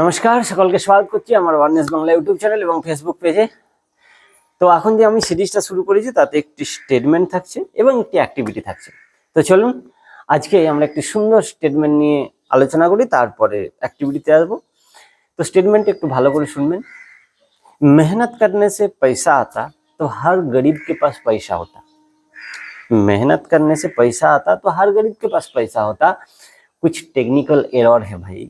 নমস্কার সকলকে স্বাগত করছি আমার ওয়ারনেস বাংলা ইউটিউব চ্যানেল এবং ফেসবুক পেজে তো এখন যে আমি সিরিজটা শুরু করেছি তাতে একটি স্টেটমেন্ট থাকছে এবং একটি অ্যাক্টিভিটি থাকছে তো চলুন আজকে আমরা একটি সুন্দর স্টেটমেন্ট নিয়ে আলোচনা করি তারপরে অ্যাক্টিভিটিতে আসবো তো স্টেটমেন্ট একটু ভালো করে শুনবেন मेहनत करने से पैसा आता तो हर गरीब के पास पैसा होता मेहनत करने से पैसा आता तो हर गरीब के पास पैसा होता कुछ टेक्निकल एरर है भाई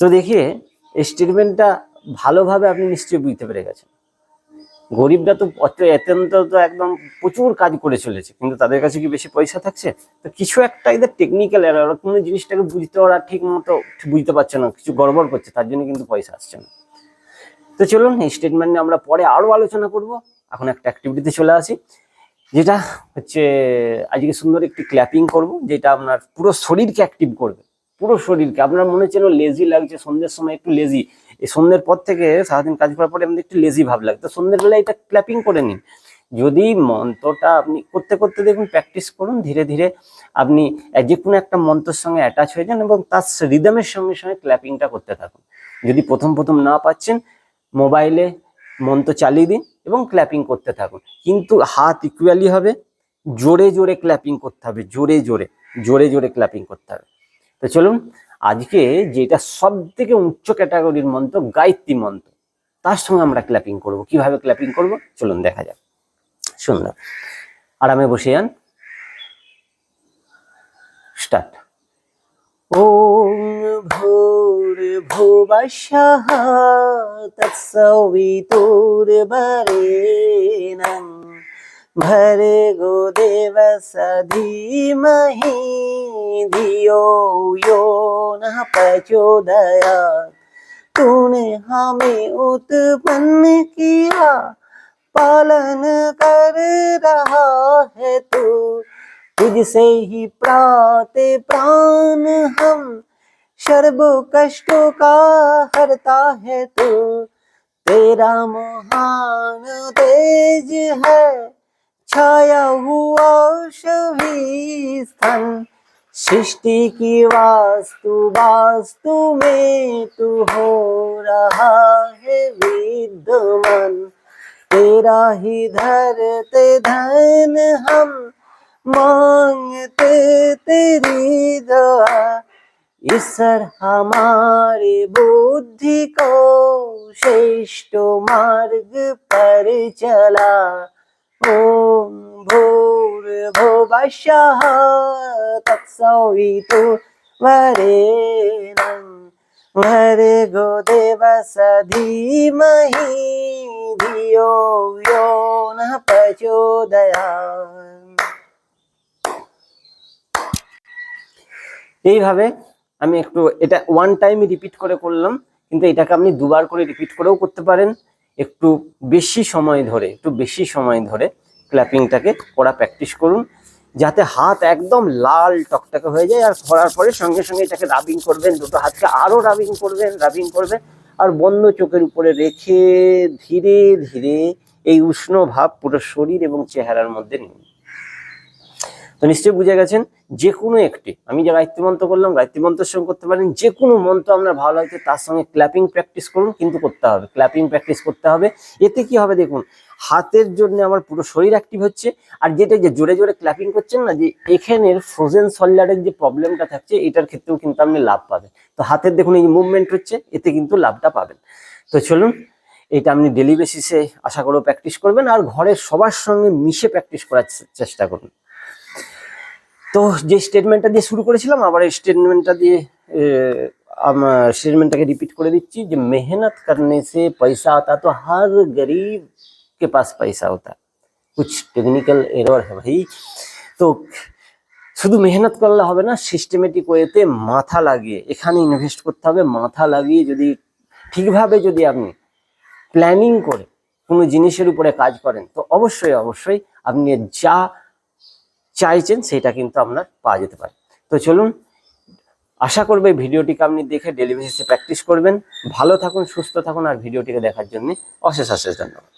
তো দেখিয়ে এই স্টেটমেন্টটা ভালোভাবে আপনি নিশ্চয়ই বুঝতে পেরে গেছেন। গরিবরা তো অত- অত্যন্ত তো একদম প্রচুর কাজ করে চলেছে, কিন্তু তাদের কাছে কি বেশি পয়সা থাকছে? তো কিছু একটা এদের টেকনিক্যাল এরর কোনো জিনিসটাকে বুঝতে ওরা ঠিক মতো বুঝতে পারছে না, কিছু গড়বড় করছে, তার জন্য কিন্তু পয়সা আসছে না। তো চলুন, এই স্টেটমেন্ট নিয়ে আমরা পরে আরও আলোচনা করব। এখন একটা অ্যাক্টিভিটিতে চলে আসি, যেটা হচ্ছে আজকে সুন্দর একটি ক্ল্যাপিং করব, যেটা আপনার পুরো শরীরকে অ্যাক্টিভ করবে। পুরো শরীরকে। আপনার মনে হচ্ছে লেজি লাগছে, সন্ধ্যের সময় একটু লেজি এই সন্ধ্যের পর থেকে সারাদিন কাজ করার পরে আমাদের একটু লেজি ভাব লাগে। তো সন্ধ্যের বেলা এটা ক্ল্যাপিং করে নিন। যদি মন্ত্রটা আপনি করতে করতে দেখুন প্র্যাকটিস করুন, ধীরে ধীরে আপনি যে কোনো একটা মন্ত্রের সঙ্গে অ্যাটাচ হয়ে যান এবং তার রিদমের সঙ্গে সঙ্গে ক্ল্যাপিংটা করতে থাকুন। যদি প্রথম প্রথম না পাচ্ছেন মোবাইলে মন্ত্র চালিয়ে দিন এবং ক্ল্যাপিং করতে থাকুন। কিন্তু হাত ইকুয়ালি হবে, জোরে জোরে ক্ল্যাপিং করতে হবে, জোরে জোরে জোরে জোরে ক্ল্যাপিং করতে হবে। তো চলুন, আজকে যেটা সব থেকে উচ্চ ক্যাটাগরির মন্ত্র, গায়ত্রী মন্ত্র, তার সঙ্গে আমরা ক্ল্যাপিং করব। কীভাবে ক্ল্যাপিং করব? চলুন, দেখা যাক। সুন্দর। আরামে বসে যান। স্টার্ট। ওম ভোর ভুবাসাহ তৎসবিতুর বারেণং तत्सवितुर्वरेण्यं भर्गो देवस्य धीमहि धियो, यो न प्रचोदयात् तूने हमें उत्पन्न किया, पालन कर रहा है तू। तुझसे ही प्राते प्राण हम, सर्व कष्टों का हरता है तू। तेरा महान तेज है छाया हुआ सभी स्थान सृष्टि की वास्तु वास्तु में तू हो रहा है विद्यमान। तेरा ही धरते धन हम मांगते तेरी दुआ ईश्वर हमारी बुद्धि को श्रेष्ठ मार्ग पर चला। ओम भूर्भुवस्सः तत्सवितु वरेण्यं भर्गो देवस्य धीमहि धियो यो नः प्रचोदयात् এইভাবে আমি একটু এটা ওয়ান টাইম রিপিট করে করলাম কিন্তু এটাকে আপনি দুবার করে রিপিট করেও করতে পারেন একটু বেশি সময় ধরে, একটু বেশি সময় ধরে ক্ল্যাপিংটাকে করা প্র্যাকটিস করুন, যাতে হাত একদম লাল টকটকে হয়ে যায়, আর করার পরে সঙ্গে সঙ্গে এটাকে রাবিং করবেন, দুটো হাতকে আরও রাবিং করবেন রাবিং করবেন, আর বন্ধ চোখের উপরে রেখে ধীরে ধীরে এই উষ্ণ ভাব পুরো শরীর এবং চেহারার মধ্যে নিন। তো নিশ্চয়ই বুঝে গেছেন যে কোনো একটি। আমি যে গায়ত্রী মন্ত্র করলাম, গায়ত্রী মন্ত্রের সঙ্গে করতে পারেন যে কোনো মন্ত্র আপনার ভালো লাগছে তার সঙ্গে ক্ল্যাপিং প্র্যাকটিস করুন, কিন্তু করতে হবে। ক্ল্যাপিং প্র্যাকটিস করতে হবে। এতে কি হবে দেখুন, হাতের জন্য আমার পুরো শরীর অ্যাক্টিভ হচ্ছে, আর যেটা যে জোরে জোরে ক্ল্যাপিং করছেন না, যে এখানের ফ্রোজেন সলিডারের যে প্রবলেমটা থাকছে, এটার ক্ষেত্রেও কিন্তু আপনি লাভ পাবেন। তো হাতের দেখুন, এই মুভমেন্ট হচ্ছে, এতে কিন্তু লাভটা পাবেন। তো চলুন, এটা আপনি ডেলি বেসিসে আশা করো প্র্যাকটিস করবেন, আর ঘরের সবার সঙ্গে মিশে প্র্যাকটিস করার চেষ্টা করুন। তো যে স্টেটমেন্টটা দিয়ে শুরু করেছিলাম, আবার এই স্টেটমেন্টটা দিয়ে স্টেটমেন্টটাকে রিপিট করে দিচ্ছি যে মেহনত করলে সে পয়সা আতা তো হর গরিব কে পাস পয়সা হতা কুছ টেকনিক্যাল এরর হ্যাঁ ভাই তো শুধু মেহনত করলে হবে না সিস্টেমেটিক ওয়েতে মাথা লাগিয়ে, এখানে ইনভেস্ট করতে হবে, মাথা লাগিয়ে যদি ঠিকভাবে যদি আপনি প্ল্যানিং করে কোনো জিনিসের উপরে কাজ করেন, তো অবশ্যই অবশ্যই আপনি যা চাইছেন, সেটা কিন্তু আপনার পাওয়া যেতে পারে। তো চলুন, আশা করব ভিডিওটিকে আপনি দেখে ডেলি বেসিসে প্র্যাকটিস করবেন। ভালো থাকুন, সুস্থ থাকুন, আর ভিডিওটিকে দেখার জন্য অশেষ অশেষ ধন্যবাদ।